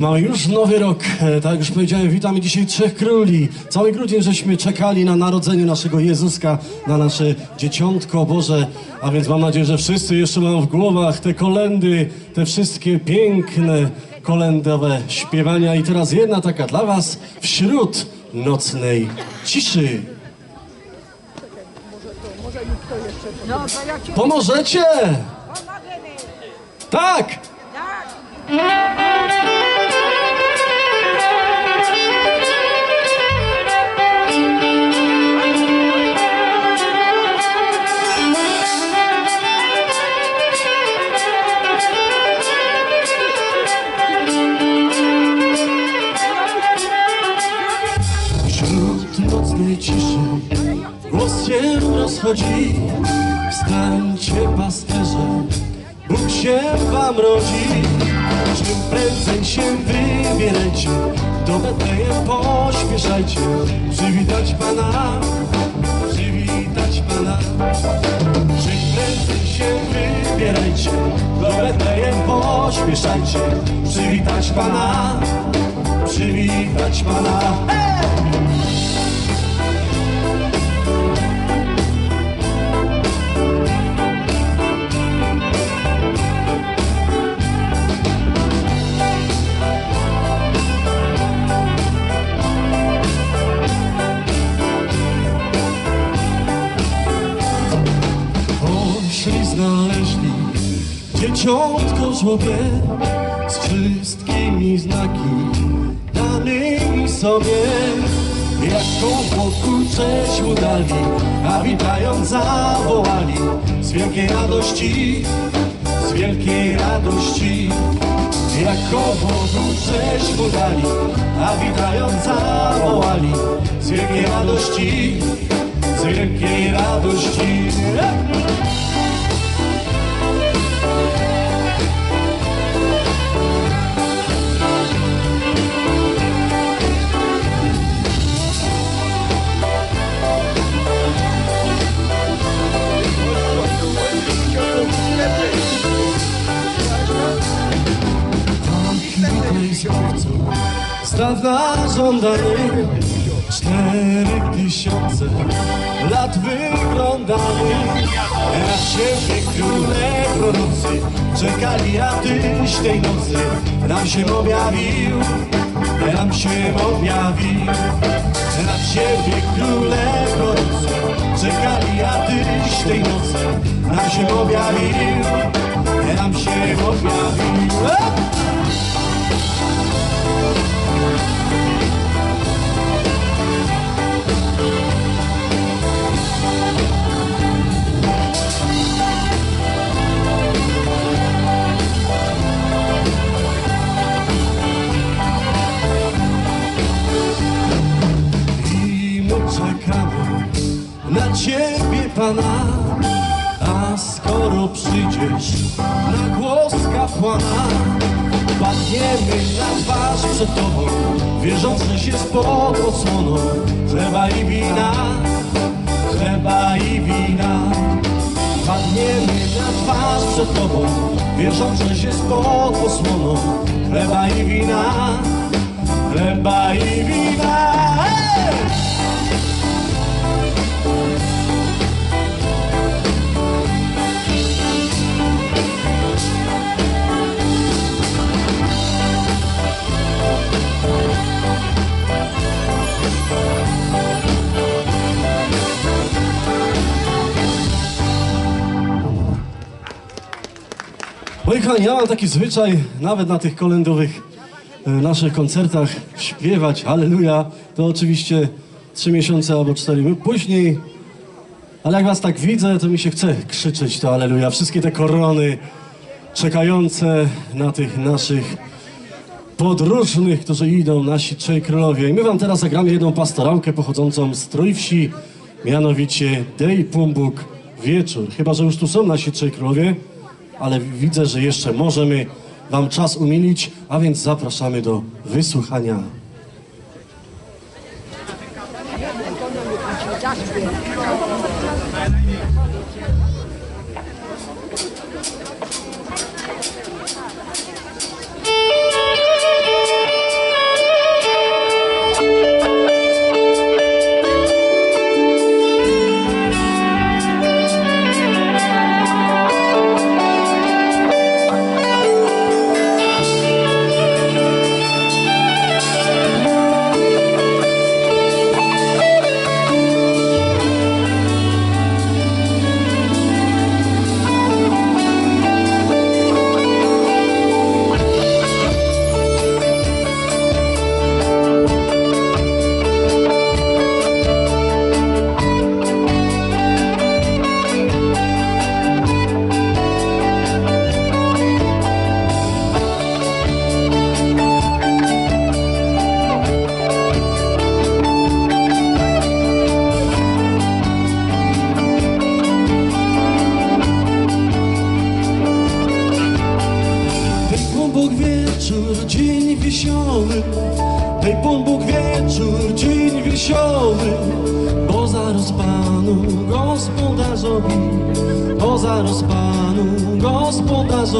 Mamy już nowy rok, e, tak już powiedziałem, witamy dzisiaj Trzech Króli. Cały grudzień żeśmy czekali na narodzenie naszego Jezuska, na nasze dzieciątko Boże, a więc mam nadzieję, że wszyscy jeszcze mają w głowach te kolendy, te wszystkie piękne kolendowe śpiewania. I teraz jedna taka dla was wśród nocnej ciszy. No, Pomożecie? Tak! Tak. Nocnej ciszy głos się rozchodzi. Wstańcie pasterze, Bóg się wam rodzi. Czym prędzej się wybierajcie, do Betlejem pośpieszajcie. Przywitać Pana, przywitać Pana. Czym prędzej się wybierajcie, do Betlejem pośpieszajcie. Przywitać Pana, przywitać Pana. Poszli, dzieciątko żłobie z wszystkimi znaki danymi sobie. Jaką wokół cześć mu dali, a witając zawołali z wielkiej radości, z wielkiej radości. Jaką Bogu cześć mu dali, a witając zawołali z wielkiej radości, z wielkiej radości. Z dawna żądany, cztery tysiące lat wyglądany. Na ciebie króle prorocy czekali, a tyś tej nocy nam się objawił, nam się objawił. Na ciebie króle prorocy czekali, a tyś tej nocy nam się objawił, nam się objawił. Ciebie, Pana, a skoro przyjdziesz na głos kapłana, padniemy na twarz przed Tobą, wierząc, że się spod osłoną chleba i wina, chleba i wina. Padniemy na twarz przed Tobą, wierząc, że się spod osłoną chleba i wina, chleba i wina. Hej! Kochani, ja mam taki zwyczaj, nawet na tych kolendowych e, naszych koncertach, śpiewać Halleluja. To oczywiście trzy miesiące albo cztery później. Ale jak was tak widzę, to mi się chce krzyczeć to Halleluja. Wszystkie te korony czekające na tych naszych podróżnych, którzy idą, nasi trzej królowie. I my wam teraz zagramy jedną pastorałkę pochodzącą z Trójwsi, mianowicie Dej Pumbuk Wieczór. Chyba, że już tu są nasi trzej królowie, ale widzę, że jeszcze możemy wam czas umilić, a więc zapraszamy do wysłuchania.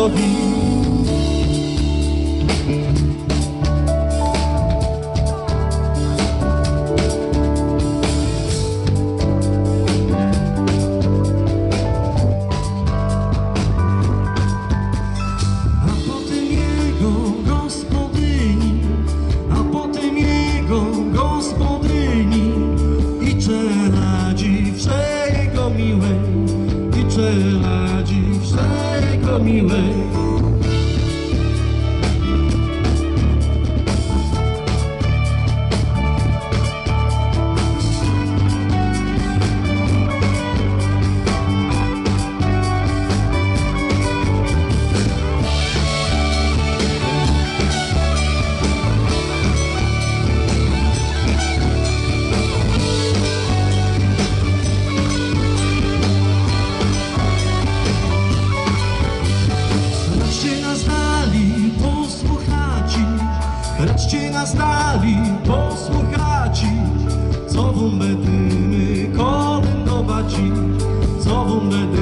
Gospodarzowi A co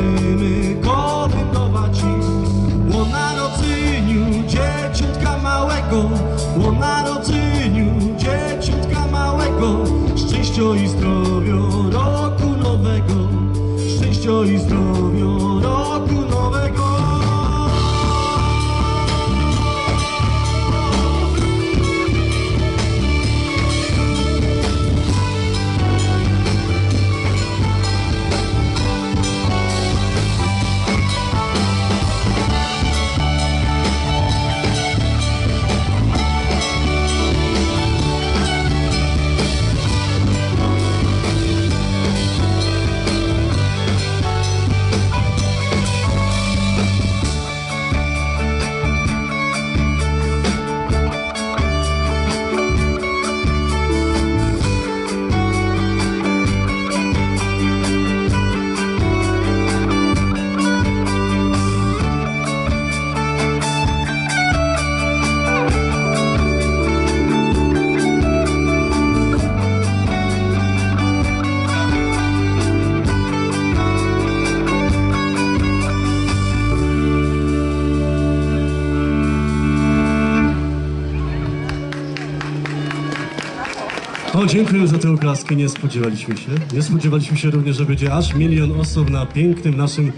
dziękuję za tę oklaskę, nie spodziewaliśmy się. Nie spodziewaliśmy się również, że będzie aż milion osób na pięknym naszym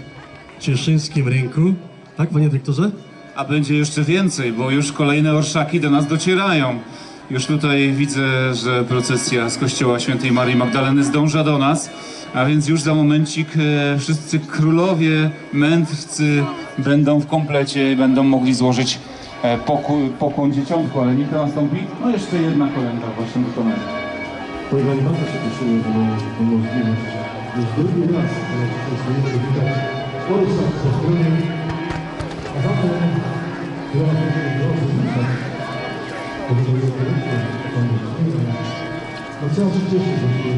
cieszyńskim rynku. Tak, panie dyrektorze? A będzie jeszcze więcej, bo już kolejne orszaki do nas docierają. Już tutaj widzę, że procesja z kościoła świętej Marii Magdaleny zdąża do nas, a więc już za momencik e, wszyscy królowie, mędrcy będą w komplecie i będą mogli złożyć e, pokłon dzieciątku, ale nim to nastąpi, no jeszcze jedna kolenda właśnie wykonana. Panie Panie, bardzo się cieszymy, że mamy tę możliwość. Już drugi raz e, stoimy witać Polsat po stronie. A zatem, Was bardzo proszę witać. Podziękuję pięknie Panu. No chciałem się cieszyć, że się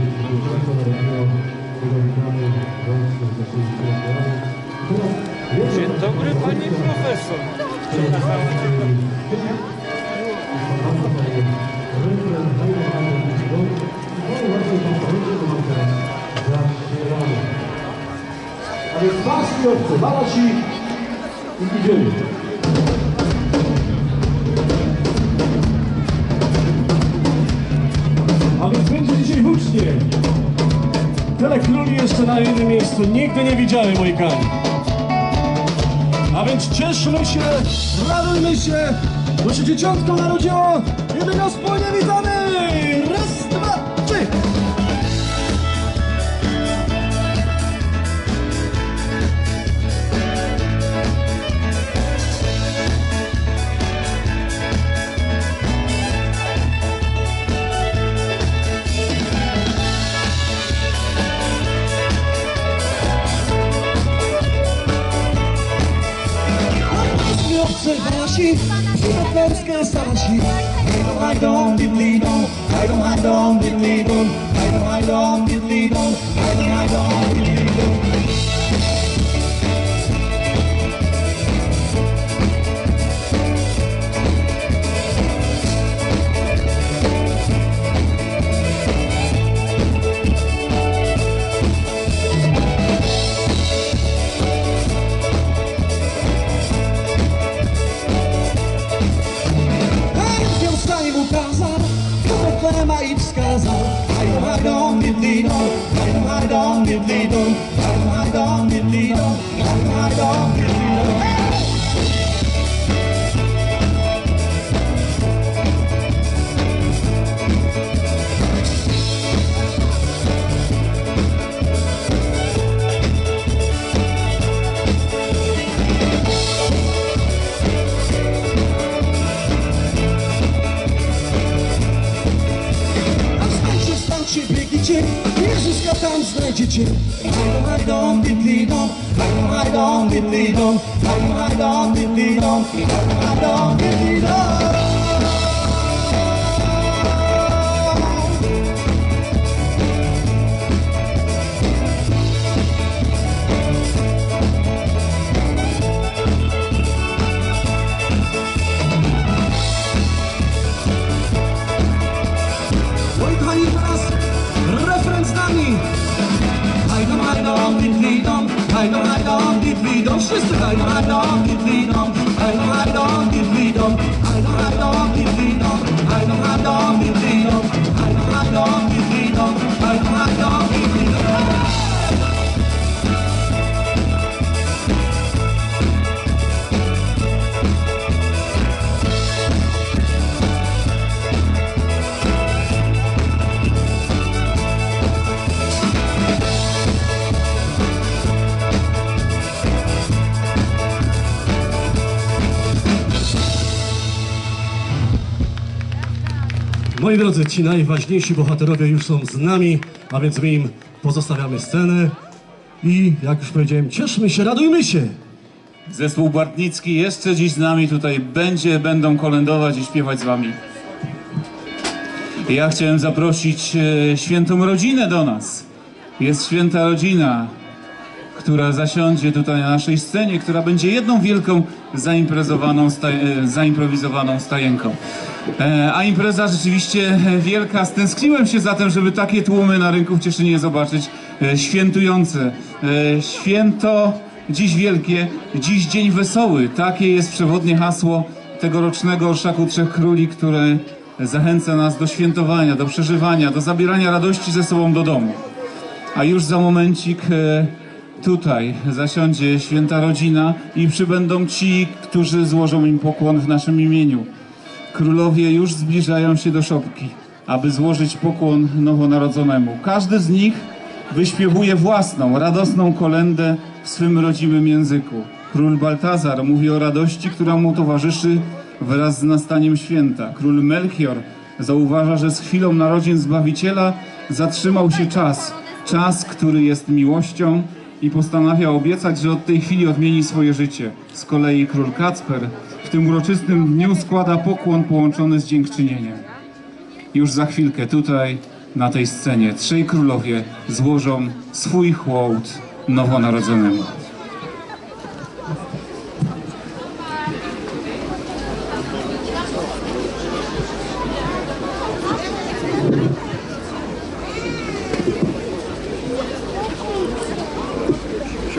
Państwo narodziło. Tego witamy rączkę za 60 lat. Dzień dobry panie profesor. A obce, balasi i idziemy. A więc będzie dzisiaj hucznie. Tyle króli jeszcze na innym miejscu nigdy nie widziałem, moi kochani. A więc cieszmy się, radujmy się, bo się dzieciątko narodziło i my Szybási, Budapestkel szabasi Hajdom, don't, Hajdom, hajdom, diddlidom Hajdom, don't Hajdom, hajdom, diddlidom Papa ma iets kazał Hajdu hajdą, midliną Hajdu hajdą, midliną Hajdu hajdą, midliną Hajdu hajdą, midliną Moi drodzy, ci najważniejsi bohaterowie już są z nami, a więc my im pozostawiamy scenę i jak już powiedziałem, cieszmy się, radujmy się. Zespół Bartnicki jeszcze dziś z nami tutaj będzie, będą kolędować i śpiewać z wami. Ja chciałem zaprosić e, świętą rodzinę do nas. Jest święta rodzina, która zasiądzie tutaj na naszej scenie, która będzie jedną wielką zaimprezowaną, sta, e, zaimprowizowaną stajenką. E, A impreza rzeczywiście wielka. Stęskniłem się za tym, żeby takie tłumy na rynku w Cieszynie zobaczyć. E, Świętujące. E, Święto dziś wielkie, dziś dzień wesoły. Takie jest przewodnie hasło tegorocznego Orszaku Trzech Króli, które zachęca nas do świętowania, do przeżywania, do zabierania radości ze sobą do domu. A już za momencik e, tutaj zasiądzie święta rodzina i przybędą ci, którzy złożą im pokłon w naszym imieniu. Królowie już zbliżają się do szopki, aby złożyć pokłon nowonarodzonemu. Każdy z nich wyśpiewuje własną, radosną kolendę w swym rodzimym języku. Król Baltazar mówi o radości, która mu towarzyszy wraz z nastaniem święta. Król Melchior zauważa, że z chwilą narodzin Zbawiciela zatrzymał się czas. Czas, który jest miłością i postanawia obiecać, że od tej chwili odmieni swoje życie. Z kolei król Kacper w tym uroczystym dniu składa pokłon połączony z dziękczynieniem. Już za chwilkę tutaj, na tej scenie, trzej królowie złożą swój hołd nowonarodzonemu.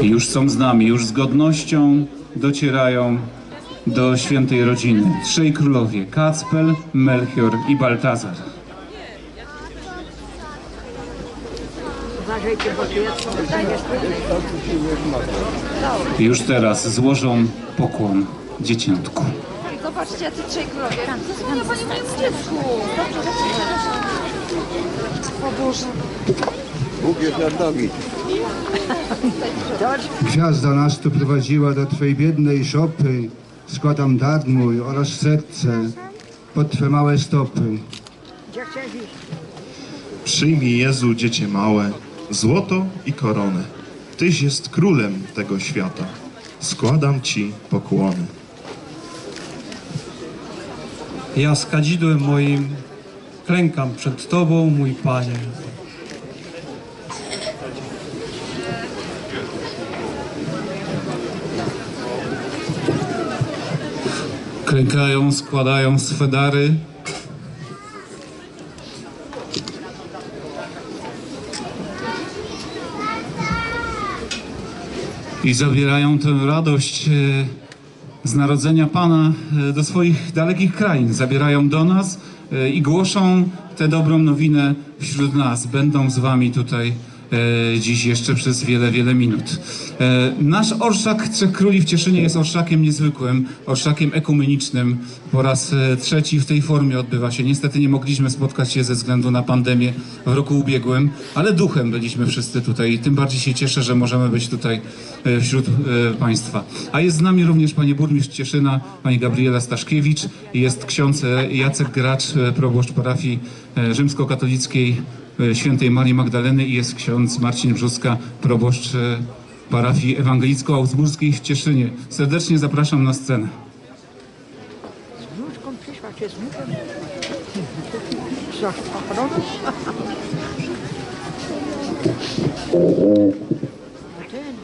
Już są z nami, już z godnością docierają do świętej rodziny. Trzej królowie, Kacpel, Melchior i Baltazar. Już teraz złożą pokłon dzieciętku. Zobaczcie, jacy trzej królowie. No pani na dziecku. O Boże. Bóg jest nad nami. Gwiazda nas tu prowadziła do Twej biednej szopy. Składam dar mój oraz serce pod Twe małe stopy. Przyjmij Jezu, dziecię małe, złoto i koronę. Tyś jest królem tego świata. Składam Ci pokłony. Ja z kadzidłem moim klękam przed Tobą, mój Panie. Klękają, składają swe dary. I zabierają tę radość e, z narodzenia Pana e, do swoich dalekich krain. Zabierają do nas e, i głoszą tę dobrą nowinę wśród nas. Będą z wami tutaj dziś jeszcze przez wiele, wiele minut. E, nasz orszak Trzech Króli w Cieszynie jest orszakiem niezwykłym, orszakiem ekumenicznym. Po raz e, trzeci w tej formie odbywa się. Niestety nie mogliśmy spotkać się ze względu na pandemię w roku ubiegłym, ale duchem byliśmy wszyscy tutaj i tym bardziej się cieszę, że możemy być tutaj e, wśród e, Państwa. A jest z nami również Pani Burmistrz Cieszyna, Pani Gabriela Staszkiewicz jest ksiądz e, Jacek Gracz, e, proboszcz parafii e, rzymskokatolickiej e, Świętej Marii Magdaleny i jest ksiądz Marcin Brzuska, proboszcz e, parafii ewangelicko-augsburskiej w Cieszynie. Serdecznie zapraszam na scenę. Z wnuczką przyszła, czy z wnukiem? Co, ochrony? Ten.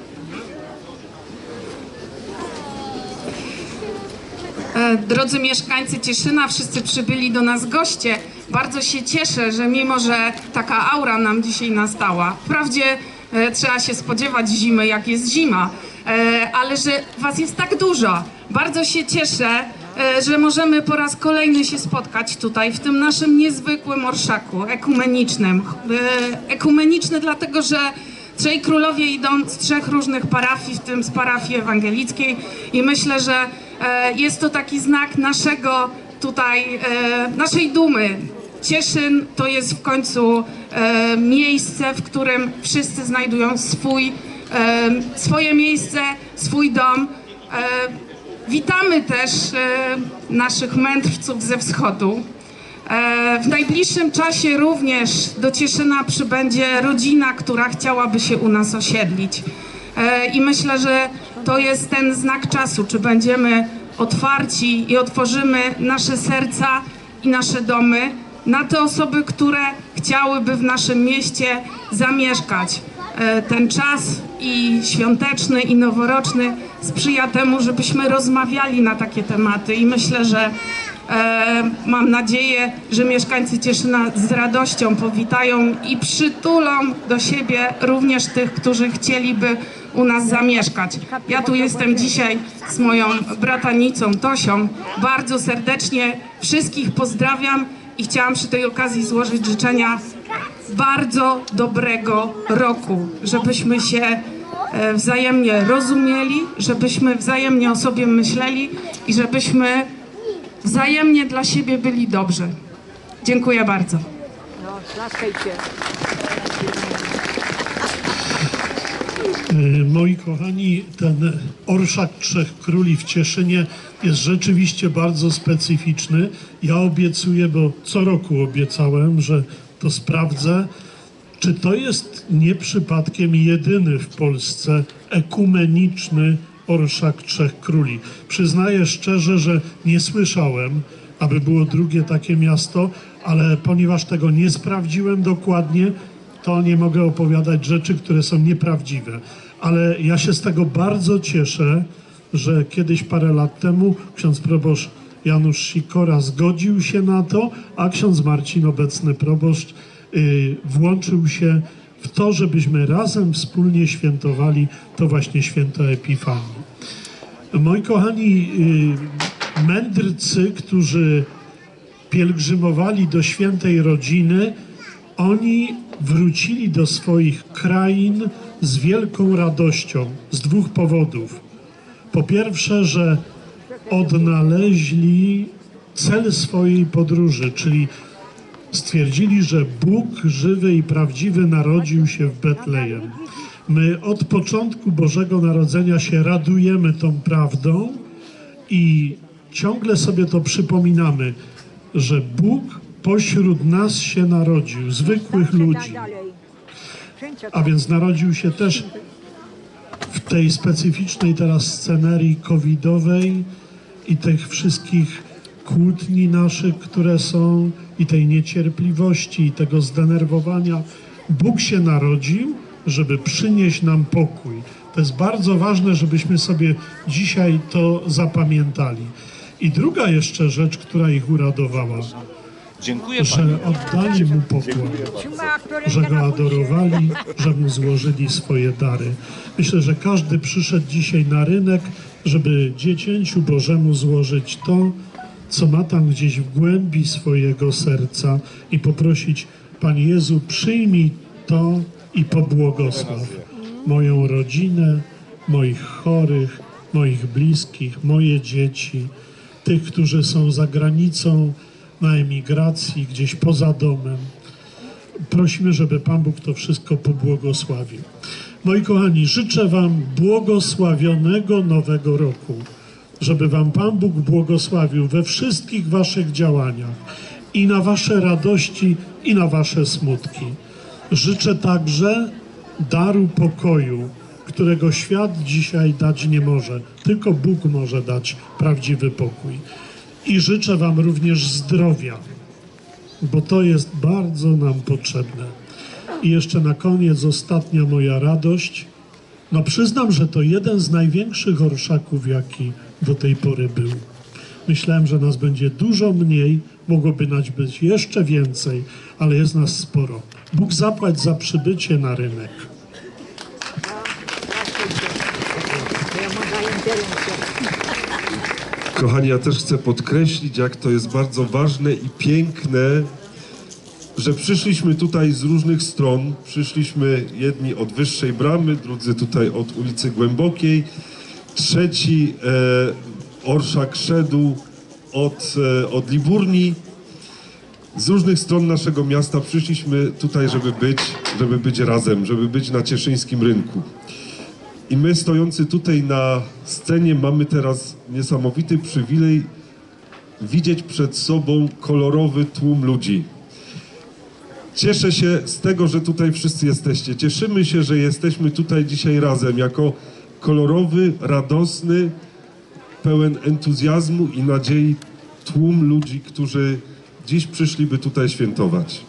E, Drodzy mieszkańcy Cieszyna, wszyscy przybyli do nas goście. Bardzo się cieszę, że mimo, że taka aura nam dzisiaj nastała, wprawdzie e, trzeba się spodziewać zimy, jak jest zima, e, ale że was jest tak dużo. Bardzo się cieszę, e, że możemy po raz kolejny się spotkać tutaj, w tym naszym niezwykłym orszaku ekumenicznym. E, Ekumeniczny dlatego, że Trzej królowie idą z trzech różnych parafii, w tym z parafii ewangelickiej i myślę, że e, jest to taki znak naszego tutaj, e, naszej dumy. Cieszyn to jest w końcu e, miejsce, w którym wszyscy znajdują swój, e, swoje miejsce, swój dom. E, witamy też e, naszych mędrców ze wschodu. E, W najbliższym czasie również do Cieszyna przybędzie rodzina, która chciałaby się u nas osiedlić. E, I myślę, że to jest ten znak czasu, czy będziemy otwarci i otworzymy nasze serca i nasze domy na te osoby, które chciałyby w naszym mieście zamieszkać. E, Ten czas i świąteczny, i noworoczny sprzyja temu, żebyśmy rozmawiali na takie tematy i myślę, że E, mam nadzieję, że mieszkańcy Cieszyna z radością powitają i przytulą do siebie również tych, którzy chcieliby u nas zamieszkać. Ja tu jestem dzisiaj z moją bratanicą Tosią. Bardzo serdecznie wszystkich pozdrawiam i chciałam przy tej okazji złożyć życzenia bardzo dobrego roku, żebyśmy się e, wzajemnie rozumieli, żebyśmy wzajemnie o sobie myśleli i żebyśmy wzajemnie dla siebie byli dobrzy. Dziękuję bardzo. No, klaskajcie. E, Moi kochani, ten orszak Trzech Króli w Cieszynie jest rzeczywiście bardzo specyficzny. Ja obiecuję, bo co roku obiecałem, że to sprawdzę, czy to jest nie przypadkiem jedyny w Polsce ekumeniczny orszak Trzech Króli. Przyznaję szczerze, że nie słyszałem, aby było drugie takie miasto, ale ponieważ tego nie sprawdziłem dokładnie, to nie mogę opowiadać rzeczy, które są nieprawdziwe. Ale ja się z tego bardzo cieszę, że kiedyś parę lat temu ksiądz proboszcz Janusz Sikora zgodził się na to, a ksiądz Marcin, obecny proboszcz, y, włączył się w to, żebyśmy razem wspólnie świętowali to właśnie święto Epifanii. Moi kochani, y, mędrcy, którzy pielgrzymowali do świętej rodziny, oni wrócili do swoich krain z wielką radością z dwóch powodów. Po pierwsze, że odnaleźli cel swojej podróży, czyli stwierdzili, że Bóg żywy i prawdziwy narodził się w Betlejem. My od początku Bożego Narodzenia się radujemy tą prawdą i ciągle sobie to przypominamy, że Bóg pośród nas się narodził, zwykłych ludzi. A więc narodził się też w tej specyficznej teraz scenerii covidowej i tych wszystkich kłótni naszych, które są, i tej niecierpliwości, i tego zdenerwowania. Bóg się narodził, żeby przynieść nam pokój. To jest bardzo ważne, żebyśmy sobie dzisiaj to zapamiętali. I druga jeszcze rzecz, która ich uradowała, Dziękuję że oddali mu pokłon że go adorowali, że mu złożyli swoje dary. Myślę, że każdy przyszedł dzisiaj na rynek, żeby dziecięciu Bożemu złożyć to, co ma tam gdzieś w głębi swojego serca i poprosić, Panie Jezu, przyjmij to i pobłogosław moją rodzinę, moich chorych, moich bliskich, moje dzieci, tych, którzy są za granicą, na emigracji, gdzieś poza domem. Prosimy, żeby Pan Bóg to wszystko pobłogosławił. Moi kochani, życzę Wam błogosławionego nowego roku, żeby Wam Pan Bóg błogosławił we wszystkich Waszych działaniach i na Wasze radości, i na Wasze smutki. Życzę także daru pokoju, którego świat dzisiaj dać nie może, tylko Bóg może dać prawdziwy pokój. I życzę Wam również zdrowia, bo to jest bardzo nam potrzebne. I jeszcze na koniec ostatnia moja radość. No przyznam, że to jeden z największych orszaków, jaki do tej pory był. Myślałem, że nas będzie dużo mniej, mogłoby nas być jeszcze więcej, ale jest nas sporo. Bóg zapłać za przybycie na rynek. Ja mam zajęte ręce. Kochani, ja też chcę podkreślić, jak to jest bardzo ważne i piękne, że przyszliśmy tutaj z różnych stron. Przyszliśmy jedni od Wyższej Bramy, drudzy tutaj od ulicy Głębokiej, trzeci e, Orszak szedł od, e, od Liburni. Z różnych stron naszego miasta przyszliśmy tutaj, żeby być, żeby być razem, żeby być na cieszyńskim rynku. I my stojący tutaj na scenie mamy teraz niesamowity przywilej widzieć przed sobą kolorowy tłum ludzi. Cieszę się z tego, że tutaj wszyscy jesteście. Cieszymy się, że jesteśmy tutaj dzisiaj razem jako kolorowy, radosny, pełen entuzjazmu i nadziei tłum ludzi, którzy dziś przyszliby tutaj świętować.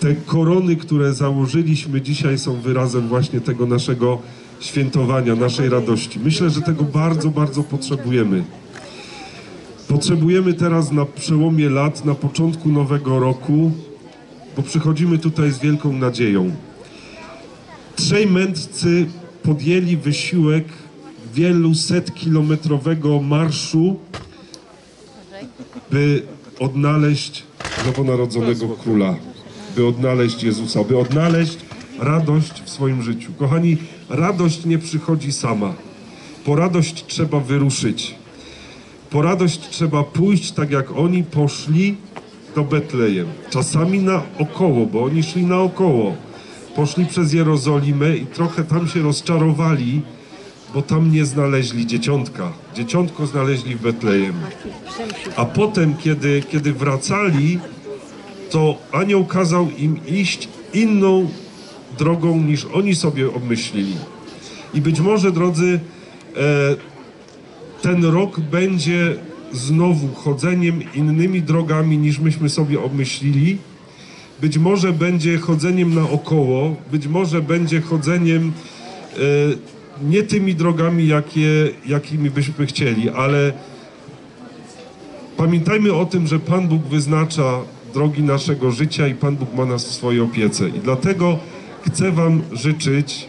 Te korony, które założyliśmy dzisiaj są wyrazem właśnie tego naszego świętowania, naszej radości. Myślę, że tego bardzo, bardzo potrzebujemy. Potrzebujemy teraz na przełomie lat, na początku nowego roku, bo przychodzimy tutaj z wielką nadzieją. Trzej mędrcy podjęli wysiłek wielu set kilometrowego marszu, by odnaleźć nowonarodzonego króla, by odnaleźć Jezusa, by odnaleźć radość w swoim życiu. Kochani, radość nie przychodzi sama. Po radość trzeba wyruszyć. Po radość trzeba pójść tak jak oni poszli do Betlejem. Czasami na około, bo oni szli naokoło. Poszli przez Jerozolimę i trochę tam się rozczarowali, bo tam nie znaleźli dzieciątka. Dzieciątko znaleźli w Betlejem. A potem, kiedy, kiedy wracali, to anioł kazał im iść inną drogą niż oni sobie obmyślili. I być może, drodzy, e, ten rok będzie znowu chodzeniem innymi drogami niż myśmy sobie obmyślili. Być może będzie chodzeniem naokoło, być może będzie chodzeniem e, nie tymi drogami, jakie, jakimi byśmy chcieli, ale pamiętajmy o tym, że Pan Bóg wyznacza drogi naszego życia i Pan Bóg ma nas w swojej opiece. I dlatego chcę Wam życzyć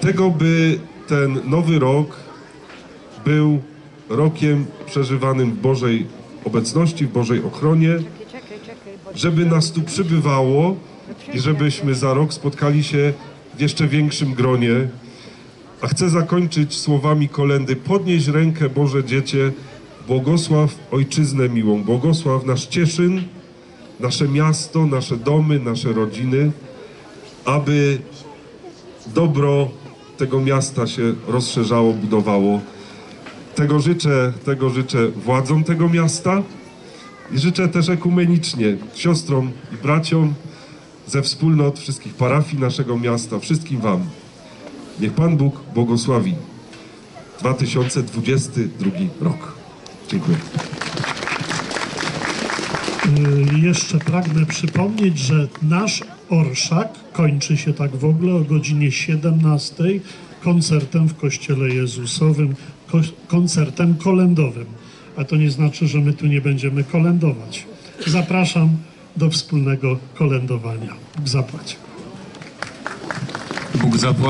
tego, by ten nowy rok był rokiem przeżywanym w Bożej obecności, w Bożej ochronie, żeby nas tu przybywało i żebyśmy za rok spotkali się w jeszcze większym gronie. A chcę zakończyć słowami kolendy: Podnieś rękę, Boże Dziecię, błogosław Ojczyznę miłą, błogosław nasz Cieszyn, nasze miasto, nasze domy, nasze rodziny, aby dobro tego miasta się rozszerzało, budowało. Tego życzę, tego życzę władzom tego miasta i życzę też ekumenicznie siostrom i braciom ze wspólnot wszystkich parafii naszego miasta, wszystkim Wam. Niech Pan Bóg błogosławi 2022 rok. Dziękuję. Y, Jeszcze pragnę przypomnieć, że nasz orszak kończy się tak w ogóle o godzinie 17 koncertem w Kościele Jezusowym, ko- koncertem kolędowym. A to nie znaczy, że my tu nie będziemy kolędować. Zapraszam do wspólnego kolędowania. Zapłać. Bóg zapłaci.